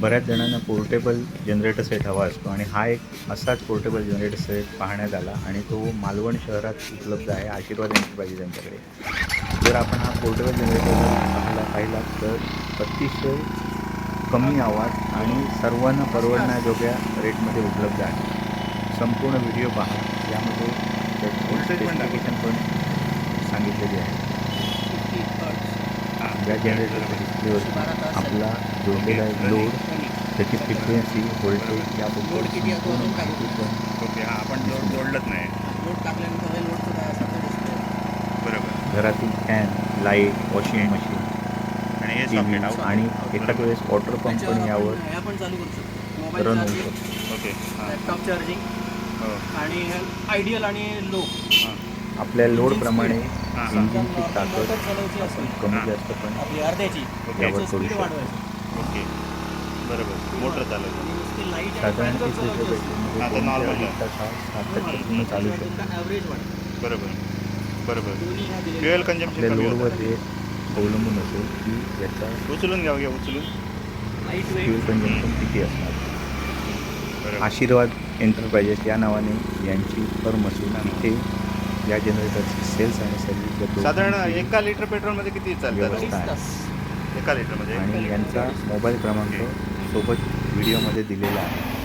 बऱ्याच जणांना portable generator set हवा असतो आणि हा एक असाच पोर्टेबल जनरेटर सेट पाहण्यात आला आणि तो मालवण शहरात उपलब्ध आहे. आशीर्वाद एंटरप्राइजेस यांच्याकडे. जर आपण हा पोर्टेबल जनरेटर पाहिला पाहिला तर अतिशय कमी आवाज आणि सर्वांना परवडण्याजोग्या रेटमध्ये उपलब्ध आहे. संपूर्ण व्हिडिओ पहा. यामध्ये त्याची स्पेसिफिकेशन पण सांगितलेली आहे. या डिस्प्लेवरती आपला जोडलेला एक लोड त्याची फ्रिक्वेन्सी व्होल्टेज याबद्दल संपूर्ण माहिती पण ओके हा आपण जोड जोडलंच नाही. लोड टाकल्यानंतर हे लोडचं काय असेल ते दिसतंय. बरोबर. घरातील फॅन लाइट वॉशिंग मशीन आणि हे सॉकेट आउट आणि एखाद्या वेळेस वॉटर पंप पण यावर आपण चालू करू शकतो. मोबाईल रन होऊ चार्जिंग शकतो. ओके हां. लॅपटॉप चार्जिंग हो. आणि आयडियल आणि लो हां. आपल्या लोडप्रमाणे. इंजिनची ताकद कमी. जास्त पण यावर करू शकतो. ओके बरोबर. मोटर चालवतो साधारण तीस लिटर आता दोन ते normal अडीच आहे. तास हा सात टक्केपर्यंत चालू शकतो. बरोबर. बरोबर. फ्युएल आपल्या कमी लोडवर होतं. हे अवलंबून असेल की याचा उचलून घ्या घ्या उचलून. फ्युल किती असणार? बरोबर. आशीर्वाद एंटरप्राइजेस या नावाने यांची फर्म असून इथे या जनरेटरची सेल्स आणि सर्व्हिस साधारण एका लिटर पेट्रोलमध्ये किती अडीच आहे. एका लिटरमध्ये? आणि यांचा मोबाईल क्रमांक सोबत व्हिडिओमध्ये दिलेला आहे.